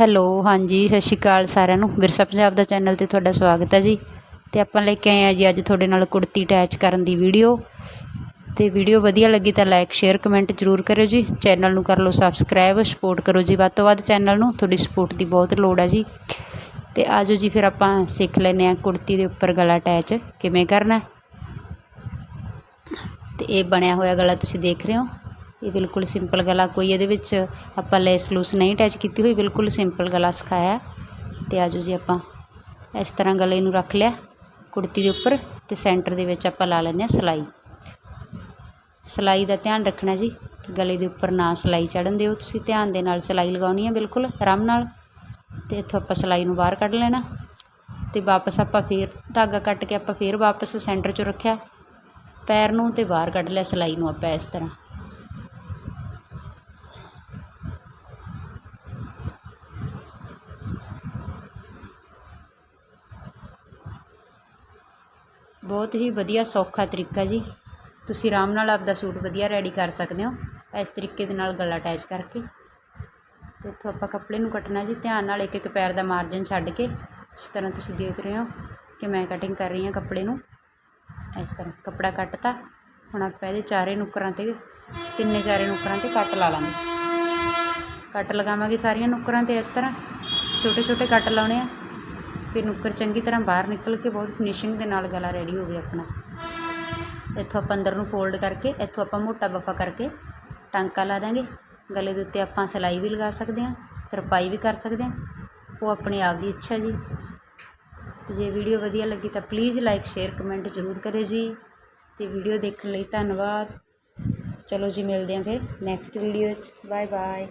Hello, ਹਾਂਜੀ, ਸਤਿ ਸ਼੍ਰੀ ਅਕਾਲ ਸਾਰਿਆਂ ਨੂੰ। ਵਿਰਸਾ ਪੰਜਾਬ ਦਾ ਚੈਨਲ ਤੇ ਤੁਹਾਡਾ ਸਵਾਗਤ ਹੈ ਜੀ। ਤੇ ਆਪਾਂ ਲੈ ਕੇ ਆਏ ਆ ਜੀ ਅੱਜ ਤੁਹਾਡੇ ਨਾਲ ਕੁੜਤੀ ਅਟੈਚ ਕਰਨ ਦੀ ਵੀਡੀਓ। ਤੇ ਵੀਡੀਓ ਵਧੀਆ ਲੱਗੀ ਤਾਂ ਲਾਈਕ ਸ਼ੇਅਰ ਕਮੈਂਟ ਜ਼ਰੂਰ ਕਰਿਓ ਜੀ। ਚੈਨਲ ਨੂੰ ਕਰ ਲਓ ਸਬਸਕ੍ਰਾਈਬ ਸਪੋਰਟ ਕਰੋ ਜੀ। ਵੱਧ ਤੋਂ ਵੱਧ ਚੈਨਲ ਨੂੰ, ਤੁਹਾਡੀ ਸਪੋਰਟ ਦੀ ਬਹੁਤ ਲੋੜ ਹੈ ਜੀ। ਤੇ ਆਜੋ ਜੀ ਫਿਰ ਆਪਾਂ ਸਿੱਖ ਲੈਨੇ ਆ ਕੁੜਤੀ ਦੇ ਉੱਪਰ ਗਲਾ ਅਟੈਚ ਕਿਵੇਂ ਕਰਨਾ ਹੈ। ਤੇ ਇਹ ਬਣਿਆ ਹੋਇਆ ਗਲਾ ਤੁਸੀਂ ਦੇਖ ਰਹੇ ਹੋ। ਇਹ ਬਿਲਕੁਲ ਸਿੰਪਲ ਗਲਾ ਕੋਈ ਇਹਦੇ ਵਿੱਚ ਆਪਾਂ ਲੈਸ ਲੂਸ ਨਹੀਂ ਅਟੈਚ ਕੀਤੀ ਹੋਈ, ਬਿਲਕੁਲ ਸਿੰਪਲ ਗਲਾ ਸਿਖਾਇਆ। ਹੈ। ਤੇ ਆਜੋ ਜੀ ਆਪਾਂ ਇਸ ਤਰ੍ਹਾਂ ਗਲੇ ਨੂੰ ਰੱਖ ਲਿਆ, ਕੁੜਤੀ ਦੇ ਉੱਪਰ ਤੇ ਸੈਂਟਰ ਦੇ ਵਿੱਚ ਆਪਾਂ ਲਾ ਲੈਂਦੇ ਹਾਂ ਸਿਲਾਈ। ਸਿਲਾਈ ਦਾ ਧਿਆਨ ਰੱਖਣਾ ਜੀ ਗਲੇ ਦੇ ਉੱਪਰ ਨਾ ਸਿਲਾਈ ਚੜਨ ਦਿਓ। ਤੁਸੀਂ ਧਿਆਨ ਦੇ ਨਾਲ ਸਿਲਾਈ ਲਗਾਉਣੀ ਹੈ ਬਿਲਕੁਲ ਆਰਾਮ ਨਾਲ ਤੇ ਇੱਥੋਂ ਆਪਾਂ ਸਿਲਾਈ ਨੂੰ ਬਾਹਰ ਕੱਢ ਲੈਣਾ ਤੇ ਵਾਪਸ ਆਪਾਂ ਫੇਰ ਧਾਗਾ ਕੱਟ ਕੇ ਆਪਾਂ ਫੇਰ ਵਾਪਸ ਸੈਂਟਰ 'ਚ ਰੱਖਿਆ। ਪੈਰ ਨੂੰ ਤੇ ਬਾਹਰ ਕੱਢ ਲਿਆ ਸਿਲਾਈ ਨੂੰ ਆਪਾਂ ਇਸ ਤਰ੍ਹਾਂ। ਬਹੁਤ ਹੀ ਵਧੀਆ, ਸੌਖਾ ਤਰੀਕਾ ਜੀ। ਤੁਸੀਂ ਆਰਾਮ ਨਾਲ ਆਪਦਾ ਸੂਟ ਵਧੀਆ ਰੈਡੀ ਕਰ ਸਕਦੇ ਹੋ। ਇਸ ਤਰੀਕੇ ਦੇ ਨਾਲ ਗਲਾ ਅਟੈਚ ਕਰਕੇ। ਅਤੇ ਇੱਥੋਂ ਆਪਾਂ ਕੱਪੜੇ ਨੂੰ ਕੱਟਣਾ ਜੀ। ਧਿਆਨ ਨਾਲ ਇੱਕ ਇੱਕ ਪੈਰ ਦਾ ਮਾਰਜਨ ਛੱਡ ਕੇ, ਜਿਸ ਤਰ੍ਹਾਂ ਤੁਸੀਂ ਦੇਖ ਰਹੇ ਹੋ ਕਿ ਮੈਂ ਕਟਿੰਗ ਕਰ ਰਹੀ ਹਾਂ ਕੱਪੜੇ ਨੂੰ। ਇਸ ਤਰ੍ਹਾਂ ਕੱਪੜਾ ਕੱਟਤਾ। ਹੁਣ ਆਪਾਂ ਇਹਦੇ ਚਾਰੇ ਨੁੱਕਰਾਂ ਤੇ, ਤਿੰਨੇ ਚਾਰੇ ਨੁੱਕਰਾਂ ਤੇ ਕੱਟ ਲਾ ਲਾਂਗੇ। ਕੱਟ ਲਗਾਵਾਂਗੇ ਸਾਰੀਆਂ ਨੁੱਕਰਾਂ ਤੇ ਇਸ ਤਰ੍ਹਾਂ। ਛੋਟੇ ਛੋਟੇ ਕੱਟ ਲਾਉਣੇ ਆ। ਫਿਰ ਨੁੱਕਰ ਚੰਗੀ ਤਰ੍ਹਾਂ ਬਾਹਰ ਨਿਕਲ ਕੇ ਬਹੁਤ ਫਿਨਿਸ਼ਿੰਗ ਦੇ ਨਾਲ ਗਲਾ ਰੈਡੀ ਹੋ ਗਿਆ ਆਪਣਾ। ਇੱਥੋਂ ਆਪਾਂ ਅੰਦਰ ਨੂੰ ਫੋਲਡ ਕਰਕੇ, ਇੱਥੋਂ ਆਪਾਂ ਮੋਟਾ ਬੱਫਾ ਕਰਕੇ ਟਾਂਕਾ ਲਾ ਦਾਂਗੇ। ਗਲੇ ਦੇ ਉੱਤੇ ਆਪਾਂ ਸਿਲਾਈ ਵੀ ਲਗਾ ਸਕਦੇ ਹਾਂ, ਤਰਪਾਈ ਵੀ ਕਰ ਸਕਦੇ ਹਾਂ। ਉਹ ਆਪਣੀ ਆਪ ਦੀ ਇੱਛਾ ਜੀ। ਤੇ ਜੇ ਵੀਡੀਓ ਵਧੀਆ ਲੱਗੀ ਤਾਂ ਪਲੀਜ਼ ਲਾਈਕ ਸ਼ੇਅਰ ਕਮੈਂਟ ਜ਼ਰੂਰ ਕਰਿਓ ਜੀ। ਤੇ ਵੀਡੀਓ ਦੇਖਣ ਲਈ ਧੰਨਵਾਦ। ਚਲੋ ਜੀ, ਮਿਲਦੇ ਹਾਂ ਫਿਰ ਨੈਕਸਟ ਵੀਡੀਓ 'ਚ। Bye bye